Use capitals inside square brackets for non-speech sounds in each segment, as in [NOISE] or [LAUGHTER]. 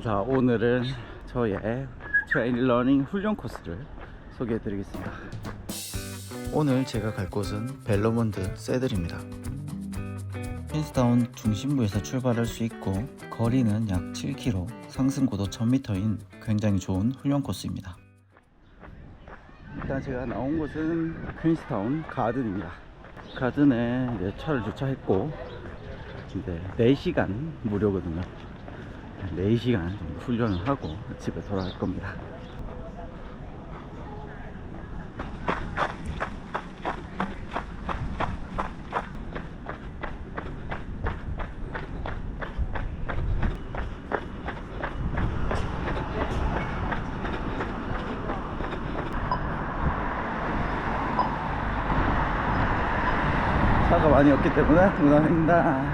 자 오늘은 저의 트레일 러닝 훈련 코스를 소개해 드리겠습니다. 오늘 제가 갈 곳은 벨로몬드 새들입니다. 핀스타운 중심부에서 출발할 수 있고 거리는 약 7km 상승 고도 1000m인 굉장히 좋은 훈련 코스입니다. 일단 제가 나온 곳은 퀸스타운 가든입니다. 가든에 차를 주차했고 이제 4시간 무료거든요 4시간 정도 훈련을 하고 집에 돌아갈 겁니다. 차가 많이 없기 때문에 무난합니다.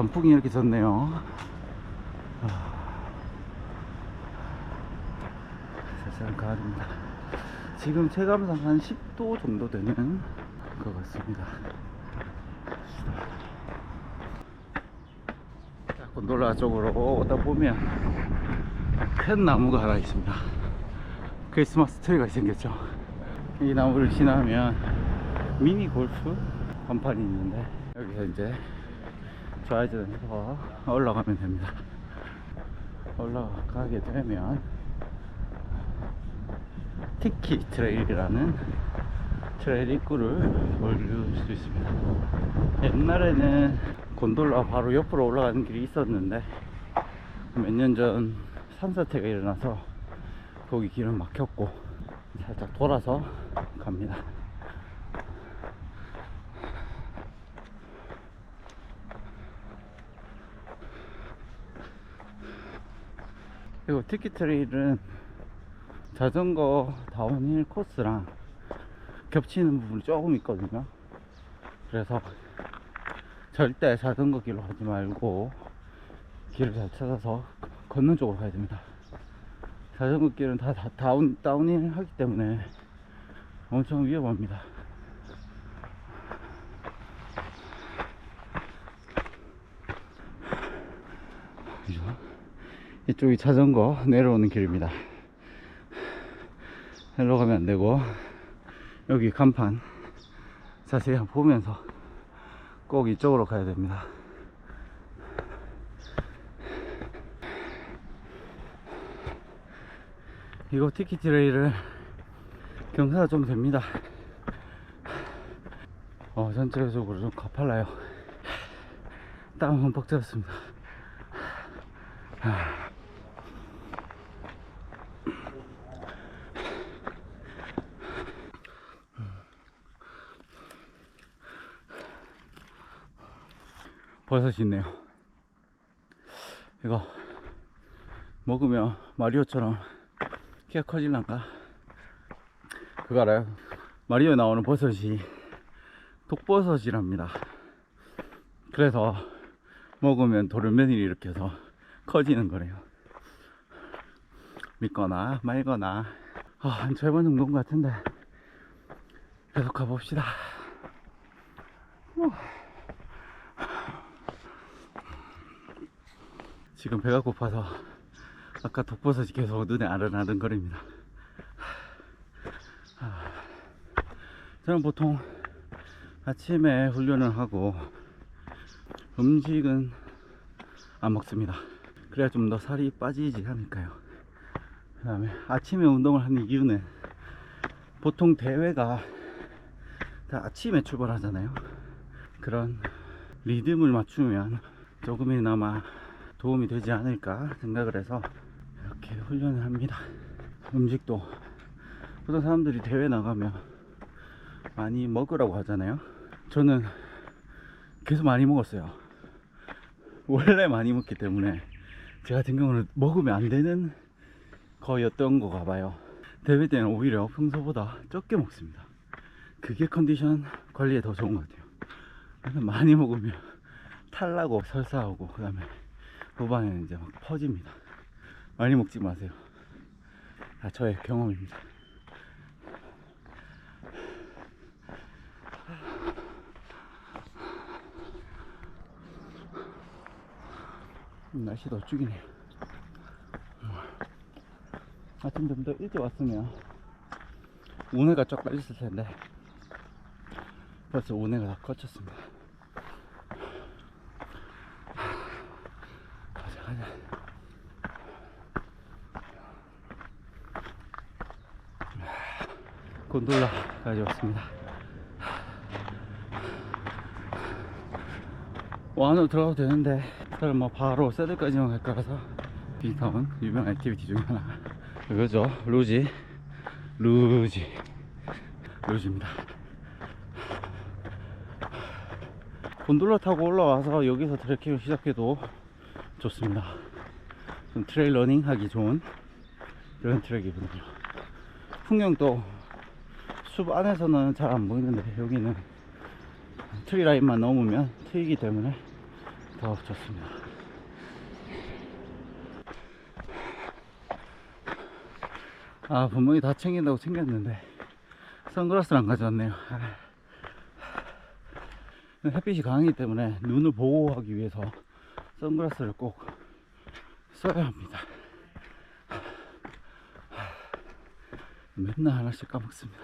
단풍이 이렇게 졌네요. 아. 세상 가을입니다. 지금 체감상 한 10도 정도 되는 것 같습니다. 자, 곤돌라 쪽으로 오다 보면 큰 나무가 하나 있습니다. 크리스마스 트리가 생겼죠. 이 나무를 지나면 미니 골프 간판이 있는데 여기서 이제 좌회전해서 올라가면 됩니다. 올라가게 되면 티키 트레일이라는 트레일 입구를 볼수 있습니다. 옛날에는 곤돌라 바로 옆으로 올라가는 길이 있었는데 몇 년 전 산사태가 일어나서 거기 길은 막혔고 살짝 돌아서 갑니다. 그리고 티키 트레일은 자전거 다운힐 코스랑 겹치는 부분이 조금 있거든요. 그래서 절대 자전거 길로 가지 말고 길을 잘 찾아서 걷는 쪽으로 가야 됩니다. 자전거 길은 다, 다 다운, 다운힐 하기 때문에 엄청 위험합니다. 이쪽이 자전거 내려오는 길입니다. 일로 가면 안 되고 여기 간판 자세히 보면서 꼭 이쪽으로 가야 됩니다. 이거 티키티 레일은 경사가 좀 됩니다. 어, 전체적으로 좀 가팔라요. 땀 흠뻑 들었습니다. 버섯이 있네요. 이거 먹으면 마리오처럼 키가 커질란가? 그거 알아요? 마리오에 나오는 버섯이 독버섯이랍니다. 그래서 먹으면 돌면이 일으켜서 커지는 거래요. 믿거나 말거나 아, 한 절반 정도인 것 같은데 계속 가봅시다. 후. 지금 배가 고파서 아까 독버섯이 계속 눈에 아른아른거립니다. 아, 저는 보통 아침에 훈련을 하고 음식은 안 먹습니다. 그래야 좀 더 살이 빠지지 않을까요? 그 다음에 아침에 운동을 하는 이유는 보통 대회가 다 아침에 출발하잖아요. 그런 리듬을 맞추면 조금이나마 도움이 되지 않을까 생각을 해서 이렇게 훈련을 합니다. 음식도 보통 사람들이 대회 나가면 많이 먹으라고 하잖아요. 저는 계속 많이 먹었어요. 원래 많이 먹기 때문에 제 같은 경우는 먹으면 안 되는 거였던 거 봐요. 대회 때는 오히려 평소보다 적게 먹습니다. 그게 컨디션 관리에 더 좋은 것 같아요. 많이 먹으면 탈나고 설사하고 그 다음에 후반에는 이제 막 퍼집니다. 많이 먹지 마세요. 다 저의 경험입니다. 음, 날씨도 죽이네요. 음. 아침 좀 더 일찍 왔으면 운해가 쫙 깔렸을 텐데 벌써 운해가 다 거쳤습니다. 가자 가자. 곤돌라까지 왔습니다. 뭐 안으로 들어가도 되는데 저는 뭐 바로 새들까지만 갈 거라서 빅타운 유명한 액티비티 중에 하나. 그거죠. 루지. 루지. 루지입니다. 곤돌라 타고 올라와서 여기서 트레킹을 시작해도 좋습니다 좀 트레일 러닝 하기 좋은 그런 트랙이거든요 풍경도 숲 안에서는 잘 안 보이는데 여기는 트리 라인만 넘으면 트이기 때문에 더 좋습니다. 아 분명히 다 챙긴다고 챙겼는데 선글라스를 안 가져왔네요. 아. 햇빛이 강하기 때문에 눈을 보호하기 위해서 선글라스를 꼭 써야 합니다. 맨날 하나씩 까먹습니다.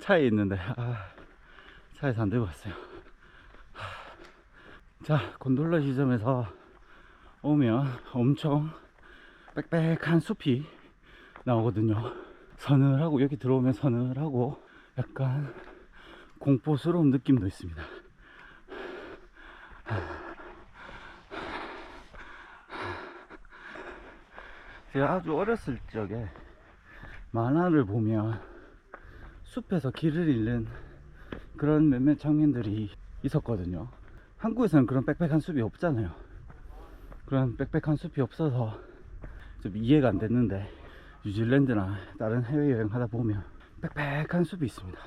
차에 있는데 아, 차에서 안 들고 왔어요. 자, 곤돌라 지점에서 오면 엄청 빽빽한 숲이 나오거든요. 서늘하고 여기 들어오면 서늘하고 약간 공포스러운 느낌도 있습니다. 제가 아주 어렸을 적에 만화를 보면 숲에서 길을 잃는 그런 몇몇 장면들이 있었거든요. 한국에서는 그런 빽빽한 숲이 없잖아요. 그런 빽빽한 숲이 없어서 좀 이해가 안 됐는데 뉴질랜드나 다른 해외여행 하다 보면 빽빽한 숲이 있습니다.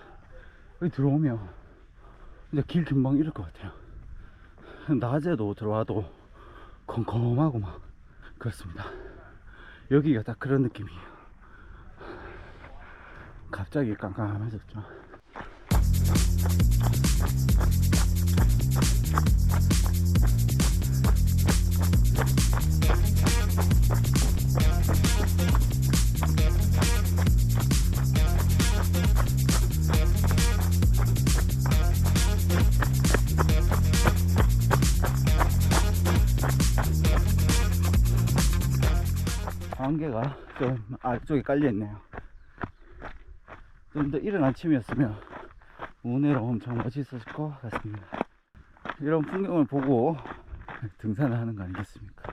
여기 들어오면 길 금방 잃을 것 같아요. 낮에도 들어와도 컴컴하고 막 그렇습니다. 여기가 딱 그런 느낌이에요. 갑자기 깜깜해졌죠. 안개가 좀 아래쪽에 깔려있네요. 좀 더 이른 아침이었으면 운해로 엄청 멋있었을 것 같습니다. 이런 풍경을 보고 등산을 하는 거 아니겠습니까?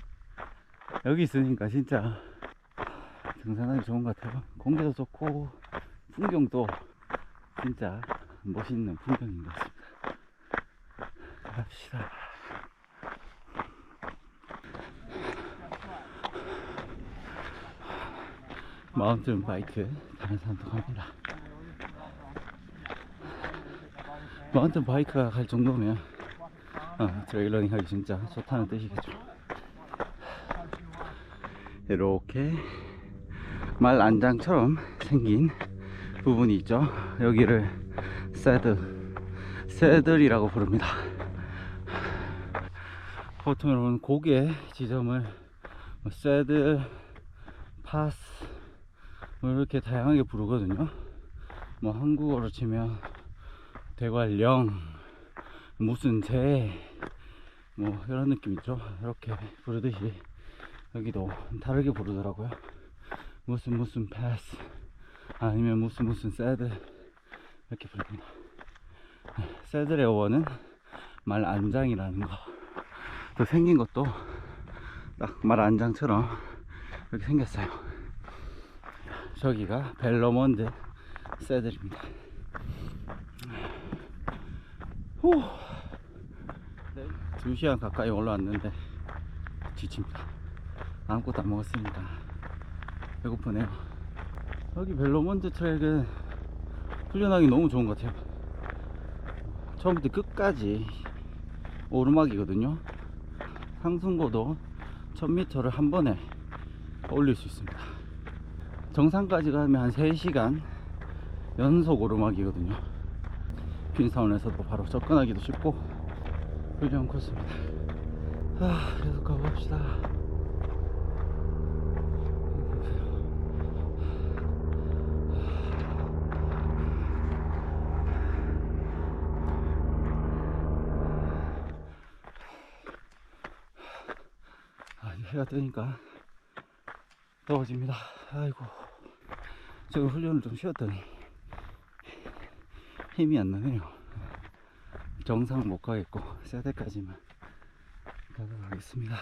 여기 있으니까 진짜 등산하기 좋은 것 같아요. 공기도 좋고 풍경도 진짜 멋있는 풍경인 것 같습니다. 갑시다. 마운틴 바이크 다른 사람도 갑니다. 마운틴 바이크가 갈 정도면 어, 트레일러닝 하기 진짜 좋다는 뜻이겠죠. 이렇게 말 안장처럼 생긴 부분이 있죠. 여기를 새드, 새들이라고 부릅니다. 보통 여러분 고개 지점을 뭐 새들, 파스, 뭐 이렇게 다양하게 부르거든요. 뭐 한국어로 치면 대관령, 무슨 제, 뭐 이런 느낌 있죠. 이렇게 부르듯이 여기도 다르게 부르더라고요. 무슨 무슨 패스 아니면 무슨 무슨 새드 이렇게 부릅니다. 새들의 어원은 말 안장이라는 거. 또 생긴 것도 딱 말 안장처럼 이렇게 생겼어요. 저기가 벨러몬드 새들입니다. 후. 네, 2시간 가까이 올라왔는데 지칩니다. 아무것도 안 먹었습니다. 배고프네요. 여기 벨로몬드 트랙은 훈련하기 너무 좋은 것 같아요. 처음부터 끝까지 오르막이거든요. 상승고도 1000m를 한 번에 올릴 수 있습니다. 정상까지 가면 한 3시간 연속 오르막이거든요. 퀸사운에서도 바로 접근하기도 쉽고 훌륭한 코스입니다. 아, 계속 가봅시다. 아, 해가 뜨니까 더워집니다. 아이고. 지금 훈련을 좀 쉬었더니 힘이 안 나네요. 정상 못 가겠고, 세대까지만 가도록 하겠습니다.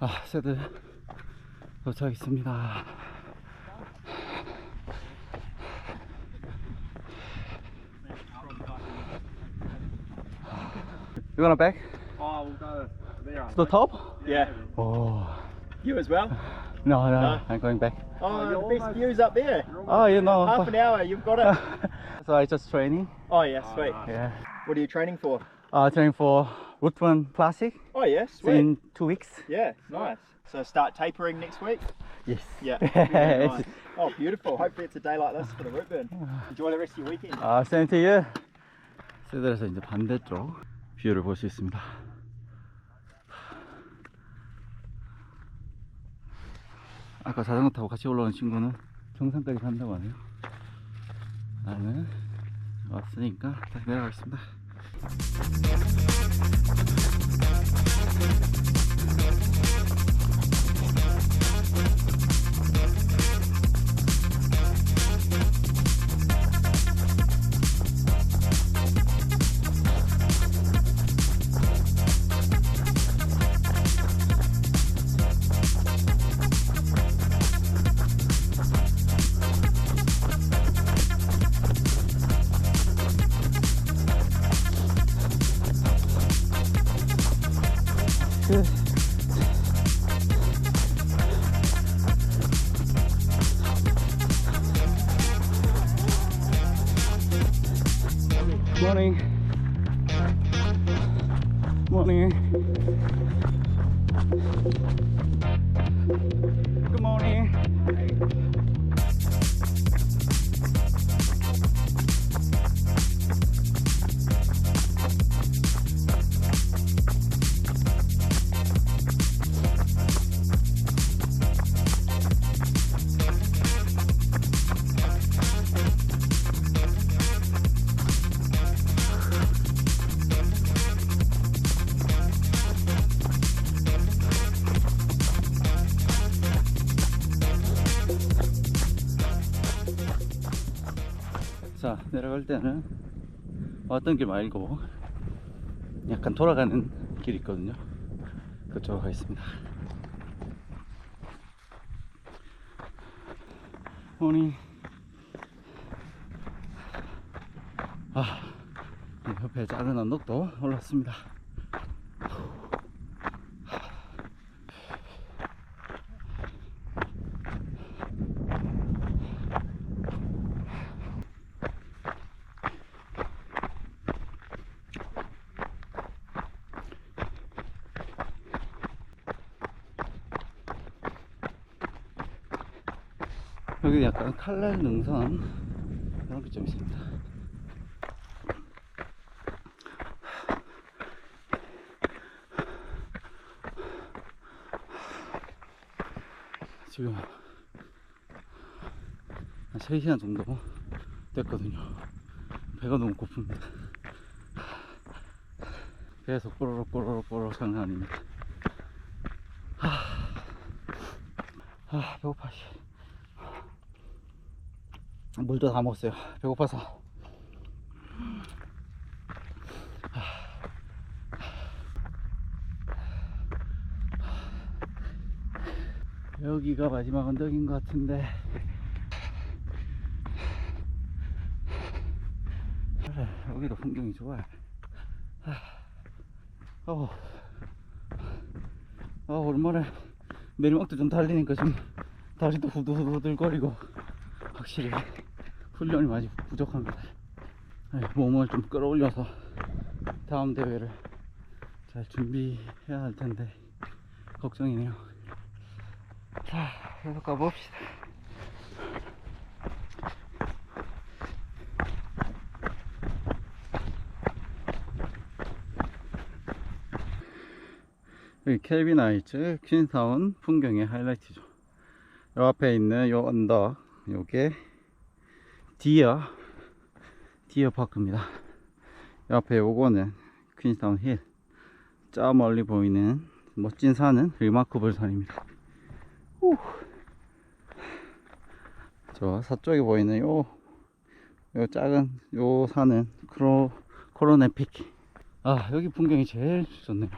아, 세대 도착했습니다. You wanna back Oh, we'll go there. to the top? Yeah. Oh, You as well? no, no, No? I'm going back. Oh, the best views up there. Oh, you know. Half an hour, you've got it. [LAUGHS] so I just training. Oh, yeah, sweet. Yeah. What are you training for? Uh, training for Route One Classic Oh, yeah, sweet. in two weeks. Yeah, nice. So start tapering next week? Yes. Yeah. [LAUGHS] It's- Very nice. Oh, beautiful. Hopefully it's a day like this for the root burn. Enjoy the rest of your weekend. 아, same to you. 세들에서 이제 반대쪽 뷰를 볼 수 있습니다. 아까 자전거 타고 같이 올라온 친구는 정상까지 간다고 하네요. 나는 왔으니까 다시 내려가겠습니다. 그 자, 내려갈 때는 왔던 길 말고 약간 돌아가는 길이 있거든요. 그쪽으로 가겠습니다. 오니 아, 이 옆에 작은 언덕도 올랐습니다. 여기 약간 칼날 능선 그런 게 좀 있습니다. 지금 한 3시간 정도 됐거든요. 배가 너무 고픕니다. 계속 꼬르륵 꼬르륵 꼬르륵 장난 아닙니다. 아, 배고파. 씨. 물도 다 먹었어요. 배고파서. 여기가 마지막 언덕인 것 같은데. 여기도 풍경이 좋아요. 어, 어, 오랜만에 내리막도 좀 달리니까 좀 다리도 후들후들거리고 확실히 훈련이 많이 부족합니다. 네, 몸을 좀 끌어올려서 다음 대회를 잘 준비해야 할 텐데 걱정이네요. 자, 계속 가봅시다. 여기 켈빈 하이츠 퀸타운 풍경의 하이라이트죠. 요 앞에 있는 요 언덕, 요게 디어, 디어 파크입니다. 요 앞에 요거는 퀸타운 힐. 저 멀리 보이는 멋진 산은 리마크블 산입니다. 후. 저 서쪽에 보이는 요, 요 작은 요 산은 크로, 코로네픽. 아, 여기 풍경이 제일 좋네요.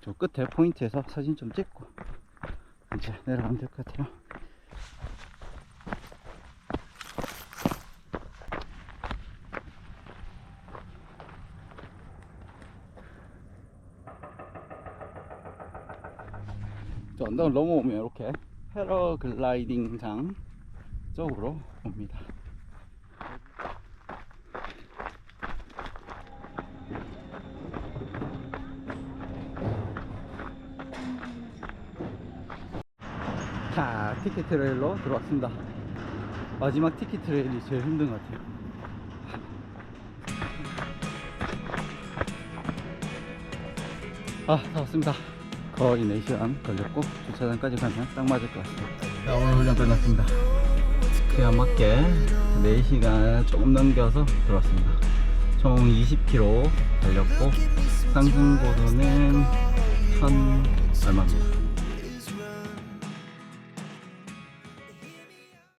저 끝에 포인트에서 사진 좀 찍고 이제 내려가면 될 것 같아요. 언덕을 넘어오면 이렇게 패러글라이딩장 쪽으로 옵니다. 자, 티켓 트레일로 들어왔습니다. 마지막 티켓 트레일이 제일 힘든 것 같아요. 아, 다 왔습니다. 거의 4시간 걸렸고, 주차장까지 가면 딱 맞을 것 같습니다. 자, 오늘 훈련 끝났습니다. 스키에 맞게 4시간 조금 넘겨서 들어왔습니다. 총 20km 달렸고, 상승고도는 1000 얼마입니다.